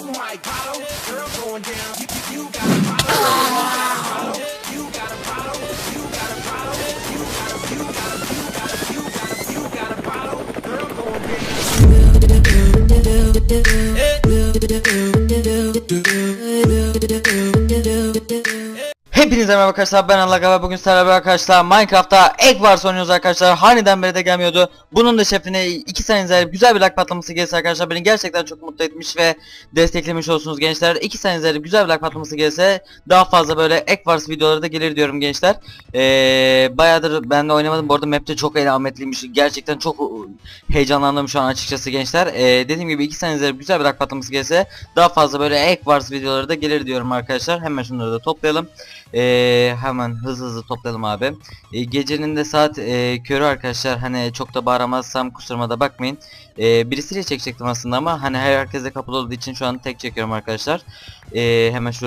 Oh Mike Bottle, oh, girl going down. You, you, you got a bottle. You got a bottle. You got a bottle. You got a, you got a, you got a, you got a, you got a bottle. Girl going down. Eh. Hepinize merhaba arkadaşlar ben Allah ve bugün sizlerle arkadaşlar Minecraft'ta Egg Wars oynuyoruz arkadaşlar. Haneden beri de gelmiyordu. Bunun da şefine 2 saniyenize güzel bir like patlaması gelirse arkadaşlar beni gerçekten çok mutlu etmiş ve desteklemiş olsunuz gençler. 2 saniyenize güzel bir like patlaması gelirse daha fazla böyle Egg Wars videoları da gelir diyorum gençler. Ee, Bayağıdır ben de oynamadım. Bu arada map'te çok elametliymiş gerçekten çok heyecanlandım şu an açıkçası gençler. Ee, Dediğim gibi 2 saniyenize güzel bir like patlaması gelirse daha fazla böyle Egg Wars videoları da gelir diyorum arkadaşlar. Hemen şunları da toplayalım ee, hemen hızlı hızlı toplayalım abi. Ee, gecenin de saat e, körü arkadaşlar. Hani çok da bağıramazsam kusuruma da bakmayın. Ee, birisiyle çekecektim aslında ama hani her herkese kapalı olduğu için şu an tek çekiyorum arkadaşlar. Ee, hemen şu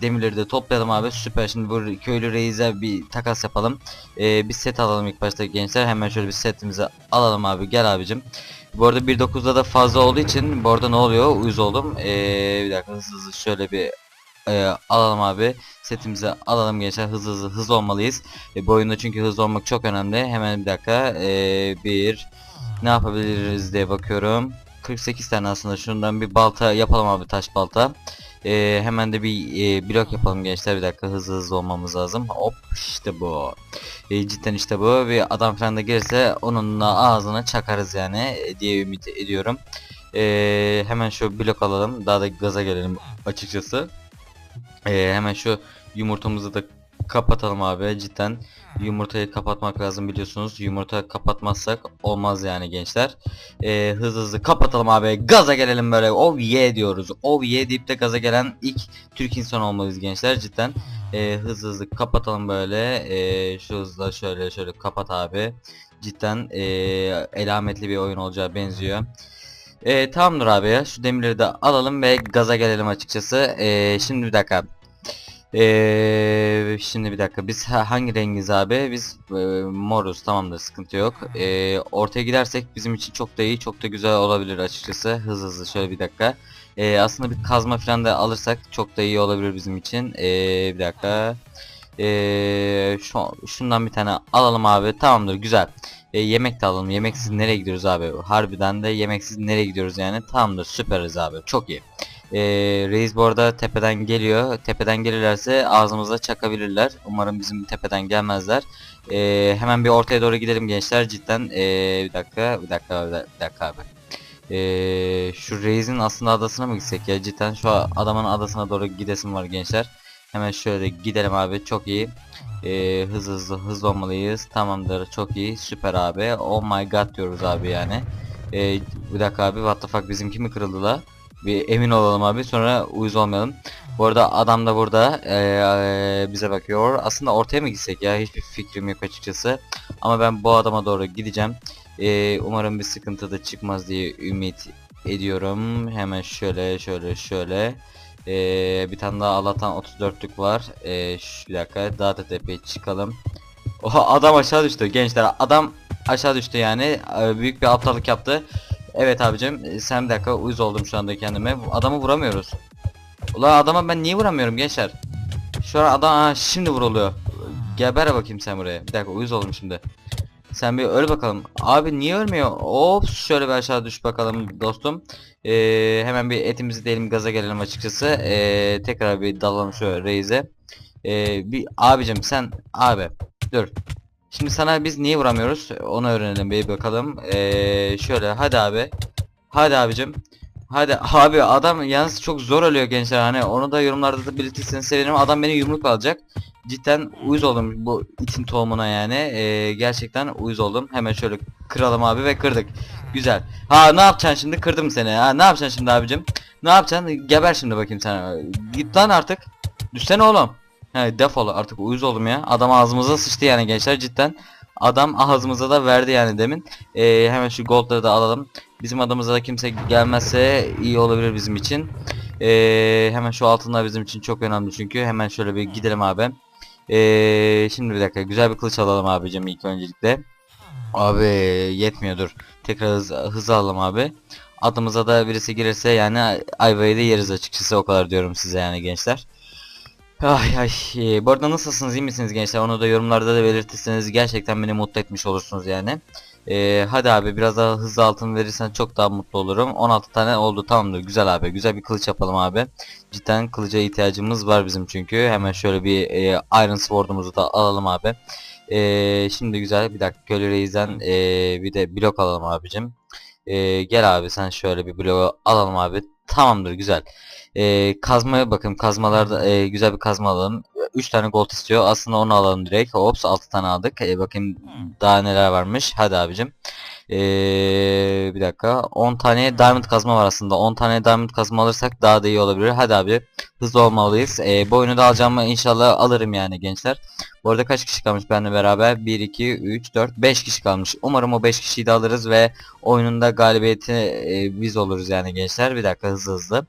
demirleri de toplayalım abi. Süper. Şimdi bu köylü reise bir takas yapalım. Ee, bir set alalım ilk başta gençler. Hemen şöyle bir setimizi alalım abi. Gel abicim. Bu arada 1.9'da da fazla olduğu için bu arada ne oluyor? Uyuz oldum. Ee, bir dakika hızlı hızlı şöyle bir e, alalım abi. Setimizi alalım gençler. Hızlı hızlı hızlı olmalıyız. E, bu oyunda çünkü hızlı olmak çok önemli. Hemen bir dakika. E, bir ne yapabiliriz diye bakıyorum. 48 tane aslında. Şundan bir balta yapalım abi taş balta. E, hemen de bir e, blok yapalım gençler. Bir dakika hızlı hızlı olmamız lazım. Hop işte bu. E, cidden işte bu. Bir adam falan da gelirse onun da ağzına çakarız yani e, diye ümit ediyorum. E, hemen şu blok alalım. Daha da gaza gelelim açıkçası ee, hemen şu yumurtamızı da kapatalım abi. Cidden yumurtayı kapatmak lazım biliyorsunuz. Yumurta kapatmazsak olmaz yani gençler. Ee, hızlı hızlı kapatalım abi. Gaza gelelim böyle. Oh yeah diyoruz. Oh yeah deyip de gaza gelen ilk Türk insan olmalıyız gençler cidden. Ee, hızlı hızlı kapatalım böyle. Ee, şu hızla şöyle şöyle kapat abi. Cidden ee, elametli bir oyun olacağı benziyor. Ee, tamamdır abi. Ya şu demirleri de alalım ve gaza gelelim açıkçası. Ee, şimdi bir dakika ee, şimdi bir dakika biz ha- hangi rengiz abi? Biz e, moruz tamamdır sıkıntı yok. Ee, ortaya gidersek bizim için çok da iyi çok da güzel olabilir açıkçası. Hızlı hızlı şöyle bir dakika. Ee, aslında bir kazma falan da alırsak çok da iyi olabilir bizim için. Ee, bir dakika. Ee, şu, şundan bir tane alalım abi tamamdır güzel. Ee, yemek de alalım. Yemeksiz nereye gidiyoruz abi? Harbiden de yemeksiz nereye gidiyoruz yani? Tamamdır süperiz abi çok iyi. Ee, reis bu arada tepeden geliyor. Tepeden gelirlerse ağzımıza çakabilirler. Umarım bizim tepeden gelmezler. Ee, hemen bir ortaya doğru gidelim gençler cidden. Ee, bir dakika, bir dakika, bir dakika, abi. Ee, şu reisin aslında adasına mı gitsek ya? Cidden şu adamın adasına doğru gidesim var gençler. Hemen şöyle gidelim abi çok iyi. Ee, hızlı hızlı hızlı olmalıyız. Tamamdır çok iyi süper abi. Oh my god diyoruz abi yani. Ee, bir dakika abi what the fuck bizimki mi kırıldı la? Bir emin olalım abi sonra uyuz olmayalım. Bu arada adam da burada eee, bize bakıyor. Aslında ortaya mı gitsek ya hiçbir fikrim yok açıkçası. Ama ben bu adama doğru gideceğim. Eee, umarım bir sıkıntı da çıkmaz diye ümit ediyorum. Hemen şöyle şöyle şöyle. Eee, bir tane daha Allah'tan 34'lük var. Eee, şu dakika daha da tepeye çıkalım. Oha adam aşağı düştü gençler. Adam aşağı düştü yani. Eee, büyük bir aptallık yaptı. Evet abicim e, sen bir dakika uyuz oldum şu anda kendime. Adamı vuramıyoruz. Ulan adama ben niye vuramıyorum gençler? Şu an adam ha, şimdi vuruluyor. Geber bakayım sen buraya. Bir dakika uyuz oldum şimdi. Sen bir öl bakalım. Abi niye ölmüyor? Hop şöyle bir aşağı düş bakalım dostum. Ee, hemen bir etimizi diyelim gaza gelelim açıkçası. Ee, tekrar bir dalalım şu reize. Ee, bir abicim sen abi dur. Şimdi sana biz niye vuramıyoruz? Onu öğrenelim bir bakalım. Ee, şöyle hadi abi. Hadi abicim. Hadi abi adam yalnız çok zor ölüyor gençler hani onu da yorumlarda da belirtirseniz sevinirim. Adam beni yumruk alacak. Cidden uyuz oldum bu itin tohumuna yani. Ee, gerçekten uyuz oldum. Hemen şöyle kıralım abi ve kırdık. Güzel. Ha ne yapacaksın şimdi? Kırdım seni. Ha ne yapacaksın şimdi abicim? Ne yapacaksın? Geber şimdi bakayım sana. Git lan artık. Düşsene oğlum. He defol artık uyuz oldum ya. Adam ağzımıza sıçtı yani gençler cidden. Adam ağzımıza da verdi yani demin. Ee, hemen şu goldları da alalım. Bizim adımıza da kimse gelmezse iyi olabilir bizim için. Ee, hemen şu altınlar bizim için çok önemli çünkü. Hemen şöyle bir gidelim abi. Ee, şimdi bir dakika güzel bir kılıç alalım abicim ilk öncelikle. Abi yetmiyor dur. Tekrar hız, hızı alalım abi. adımıza da birisi girerse yani ayvayı da yeriz açıkçası o kadar diyorum size yani gençler. Ay ay e, bu arada nasılsınız iyi misiniz gençler onu da yorumlarda da belirtirseniz gerçekten beni mutlu etmiş olursunuz yani. E, hadi abi biraz daha hızlı altın verirsen çok daha mutlu olurum. 16 tane oldu tamamdır güzel abi güzel bir kılıç yapalım abi. Cidden kılıca ihtiyacımız var bizim çünkü. Hemen şöyle bir e, Iron Sword'umuzu da alalım abi. E, şimdi güzel bir dakika Köylü Reis'den e, bir de blok alalım abicim. E, gel abi sen şöyle bir bloğu alalım abi. Tamamdır güzel. E, kazmaya bakın kazmalarda e, güzel bir kazma alalım. 3 tane gold istiyor. Aslında onu alalım direkt. Ops 6 tane aldık. E, bakayım daha neler varmış. Hadi abicim. Ee, bir dakika. 10 tane diamond kazma var aslında. 10 tane diamond kazma alırsak daha da iyi olabilir. Hadi abi. Hızlı olmalıyız. Ee, bu oyunu da alacağımı inşallah alırım yani gençler. Bu arada kaç kişi kalmış benimle beraber? 1, 2, 3, 4, 5 kişi kalmış. Umarım o 5 kişiyi de alırız ve oyunun da galibiyeti e, biz oluruz yani gençler. Bir dakika hızlı hızlı.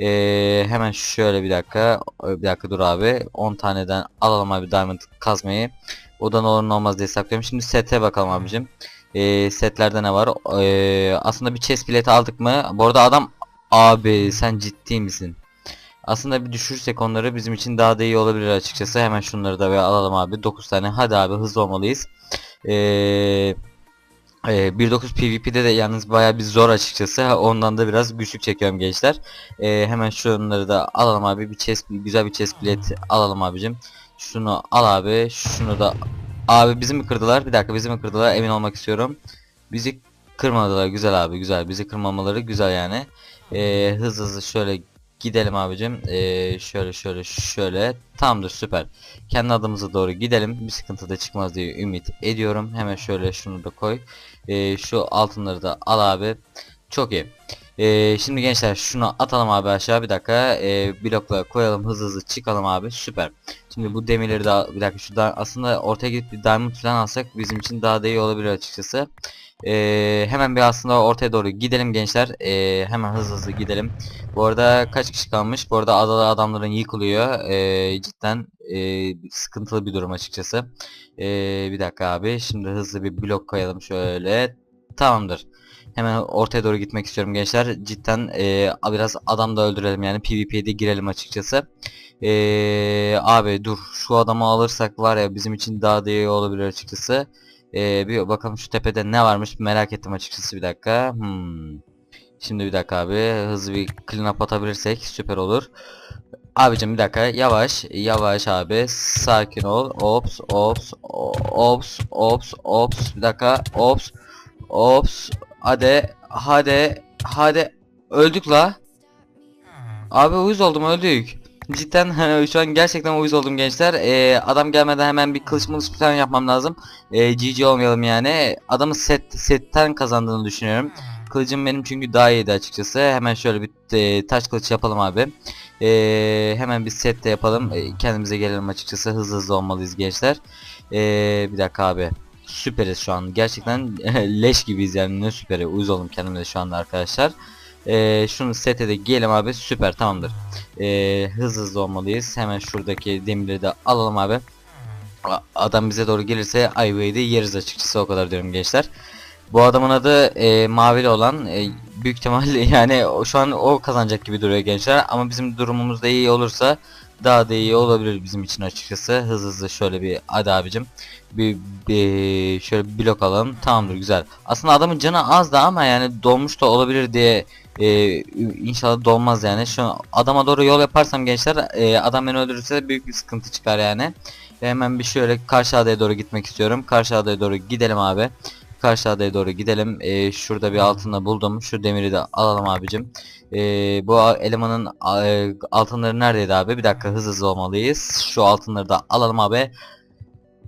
Ee, hemen şöyle bir dakika. Bir dakika dur abi. 10 taneden alalım abi diamond kazmayı. O da ne olur olmaz diye saklıyorum. Şimdi sete bakalım abicim. Ee, setlerde ne var? Ee, aslında bir chest bileti aldık mı? Bu arada adam abi sen ciddi misin? Aslında bir düşürsek onları bizim için daha da iyi olabilir açıkçası. Hemen şunları da alalım abi. 9 tane. Hadi abi hızlı olmalıyız. Ee, e, 1.9 PvP'de de yalnız baya bir zor açıkçası. Ondan da biraz güçlük çekiyorum gençler. Ee, hemen şunları da alalım abi. Bir chest, güzel bir chest bilet alalım abicim. Şunu al abi. Şunu da Abi bizi mi kırdılar? Bir dakika bizi mi kırdılar? Emin olmak istiyorum. Bizi kırmadılar. Güzel abi güzel. Bizi kırmamaları güzel yani. Ee, hızlı hızlı şöyle gidelim abicim. Ee, şöyle şöyle şöyle. Tamamdır süper. Kendi adımıza doğru gidelim. Bir sıkıntı da çıkmaz diye ümit ediyorum. Hemen şöyle şunu da koy. Ee, şu altınları da al abi. Çok iyi. Ee, şimdi gençler şunu atalım abi aşağı bir dakika ee, blokla koyalım hızlı hızlı çıkalım abi süper. Şimdi bu demirleri daha bir dakika şurada aslında ortaya gidip bir diamond falan alsak bizim için daha da iyi olabilir açıkçası. Ee, hemen bir aslında ortaya doğru gidelim gençler. Ee, hemen hızlı hızlı gidelim. Bu arada kaç kişi kalmış? Bu arada adalı adamların yıkılıyor. Ee, cidden e, sıkıntılı bir durum açıkçası. Ee, bir dakika abi. Şimdi hızlı bir blok koyalım şöyle. Tamamdır. Hemen ortaya doğru gitmek istiyorum gençler. Cidden e, biraz adam da öldürelim yani PvP'de girelim açıkçası. E, abi dur şu adamı alırsak var ya bizim için daha da iyi olabilir açıkçası. E, bir bakalım şu tepede ne varmış merak ettim açıkçası bir dakika. Hmm. Şimdi bir dakika abi hızlı bir clean up atabilirsek süper olur. Abicim bir dakika yavaş yavaş abi sakin ol ops ops ops ops ops bir dakika ops ops Hadi hadi hadi öldük la. Abi uyuz oldum öldük. Cidden şu an gerçekten uyuz oldum gençler. Ee, adam gelmeden hemen bir kılıç mılıç falan yapmam lazım. Ee, GG olmayalım yani. Adamın set setten kazandığını düşünüyorum. Kılıcım benim çünkü daha iyiydi açıkçası. Hemen şöyle bir e, taş kılıç yapalım abi. Ee, hemen bir set de yapalım. Ee, kendimize gelelim açıkçası. Hızlı hızlı olmalıyız gençler. Ee, bir dakika abi süperiz şu an. Gerçekten leş gibiyiz yani ne süperi. Uyuz oldum kendime de şu anda arkadaşlar. Ee, şunu sete de giyelim abi. Süper tamamdır. Ee, hızlı hızlı olmalıyız. Hemen şuradaki demirleri de alalım abi. Adam bize doğru gelirse Iway'de yeriz açıkçası o kadar diyorum gençler. Bu adamın adı e, mavili olan e, büyük ihtimalle yani o, şu an o kazanacak gibi duruyor gençler ama bizim durumumuz da iyi olursa daha da iyi olabilir bizim için açıkçası. Hızlı hızlı şöyle bir hadi abicim. Bir, bir şöyle bir blok alalım. Tamamdır güzel. Aslında adamın canı az da ama yani dolmuş da olabilir diye e, inşallah dolmaz yani. Şu adama doğru yol yaparsam gençler e, adam beni öldürürse büyük bir sıkıntı çıkar yani. Ve hemen bir şöyle karşı adaya doğru gitmek istiyorum. Karşı adaya doğru gidelim abi. Karşı adaya doğru gidelim. E, şurada bir altında buldum. Şu demiri de alalım abicim. E, bu elemanın e, altınları neredeydi abi? Bir dakika hızlı hızlı olmalıyız. Şu altınları da alalım abi.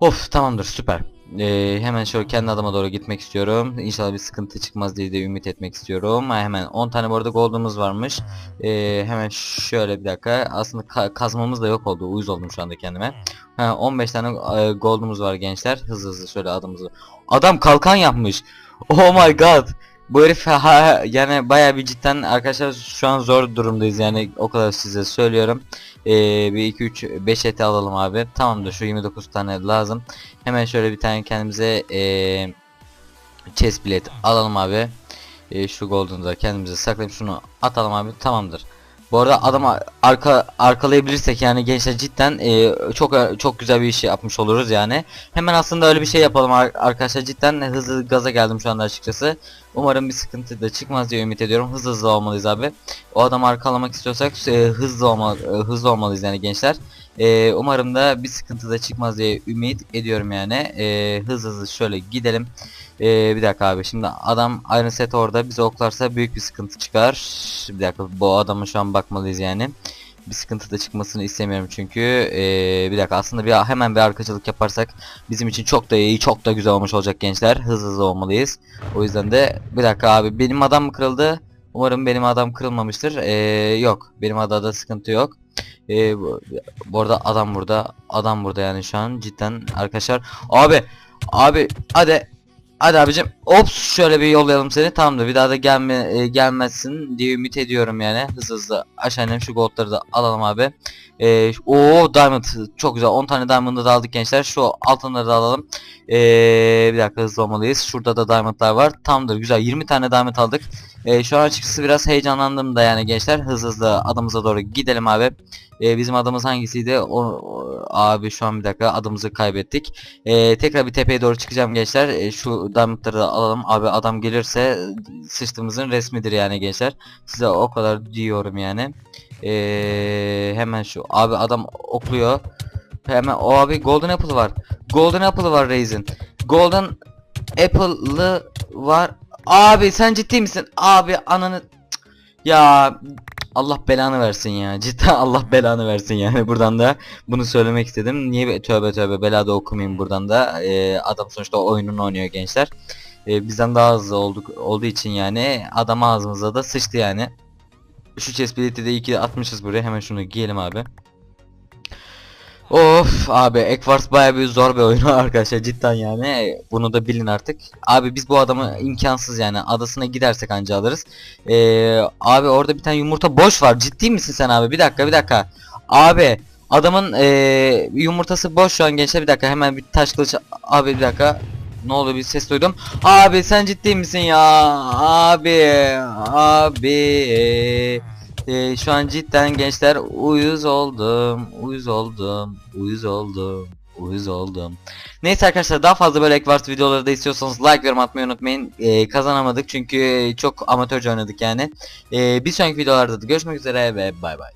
Of tamamdır süper. Ee, hemen şöyle kendi adıma doğru gitmek istiyorum. İnşallah bir sıkıntı çıkmaz diye de ümit etmek istiyorum. Ha, hemen 10 tane bu arada gold'umuz varmış. Ee, hemen şöyle bir dakika. Aslında ka kazmamız da yok oldu. Uyuz oldum şu anda kendime. Ha, 15 tane e, gold'umuz var gençler. Hızlı hızlı şöyle adımızı. Adam kalkan yapmış. Oh my god. Bu herif ha, yani baya bir cidden arkadaşlar şu an zor durumdayız yani o kadar size söylüyorum. Ee, bir 2 3 5 eti alalım abi. Tamamdır şu 29 tane lazım. Hemen şöyle bir tane kendimize ee, chest bilet alalım abi. E, şu golden'ı da kendimize saklayıp şunu atalım abi tamamdır. Bu arada adamı arka arkalayabilirsek yani gençler cidden e, çok çok güzel bir iş yapmış oluruz yani. Hemen aslında öyle bir şey yapalım ar- arkadaşlar cidden hızlı gaza geldim şu anda açıkçası. Umarım bir sıkıntı da çıkmaz diye ümit ediyorum. Hızlı hızlı olmalıyız abi. O adamı arkalamak istiyorsak e, hızlı olma e, hızlı olmalıyız yani gençler. E, umarım da bir sıkıntı da çıkmaz diye ümit ediyorum yani. E, hızlı hızlı şöyle gidelim. E, bir dakika abi şimdi adam Iron Set orada bizi oklarsa büyük bir sıkıntı çıkar. Bir dakika bu adamı şu an bakmalıyız yani. Bir sıkıntı da çıkmasını istemiyorum çünkü e, bir dakika aslında bir hemen bir arkacılık yaparsak bizim için çok da iyi çok da güzel olmuş olacak gençler hızlı hızlı olmalıyız. O yüzden de bir dakika abi benim adam mı kırıldı? Umarım benim adam kırılmamıştır. Ee, yok benim adada sıkıntı yok. Ee, bu, bu arada adam burada. Adam burada yani şu an cidden arkadaşlar. Abi abi hadi hadi abicim. Ops şöyle bir yollayalım seni. Tamamdır. Bir daha da gelme e, gelmezsin diye ümit ediyorum yani. Hızlı hızlı aşağı şu goldları da alalım abi. Ee, o diamond çok güzel. 10 tane diamond'ı da aldık gençler. Şu altınları da alalım. Ee, bir dakika hızlı olmalıyız. Şurada da diamondlar var. Tamamdır güzel. 20 tane diamond aldık. Ee, şu an açıkçası biraz heyecanlandım da yani gençler. Hızlı hızlı adımıza doğru gidelim abi. Ee, bizim adımız hangisiydi? O, o- abi şu an bir dakika adımızı kaybettik. Ee, tekrar bir tepeye doğru çıkacağım gençler. Ee, şu diamondları da alalım. Abi adam gelirse sıçtığımızın resmidir yani gençler. Size o kadar diyorum yani. Ee, hemen şu abi adam okluyor. Hemen o abi golden apple var. Golden apple var Raze'in. Golden apple'lı var. Abi sen ciddi misin? Abi ananı ya Allah belanı versin ya. Cidden Allah belanı versin yani buradan da bunu söylemek istedim. Niye be- tövbe tövbe belada okumayayım buradan da. Ee, adam sonuçta oyununu oynuyor gençler. Ee, bizden daha hızlı olduk olduğu için yani adam ağzımıza da sıçtı yani. Şu chest de iyi ki atmışız buraya. Hemen şunu giyelim abi. Of abi Ekvars baya bir zor bir oyun arkadaşlar cidden yani bunu da bilin artık. Abi biz bu adamı imkansız yani adasına gidersek anca alırız. Ee, abi orada bir tane yumurta boş var ciddi misin sen abi bir dakika bir dakika. Abi adamın ee, yumurtası boş şu an gençler bir dakika hemen bir taş kılıç abi bir dakika. Ne oluyor bir ses duydum. Abi sen ciddi misin ya? Abi abi. Ee, şu an cidden gençler uyuz oldum, uyuz oldum, uyuz oldum, uyuz oldum. Neyse arkadaşlar daha fazla böyle Ekvars videoları da istiyorsanız like yorum atmayı unutmayın. Ee, kazanamadık çünkü çok amatörce oynadık yani. Ee, bir sonraki videolarda da görüşmek üzere ve bay bay.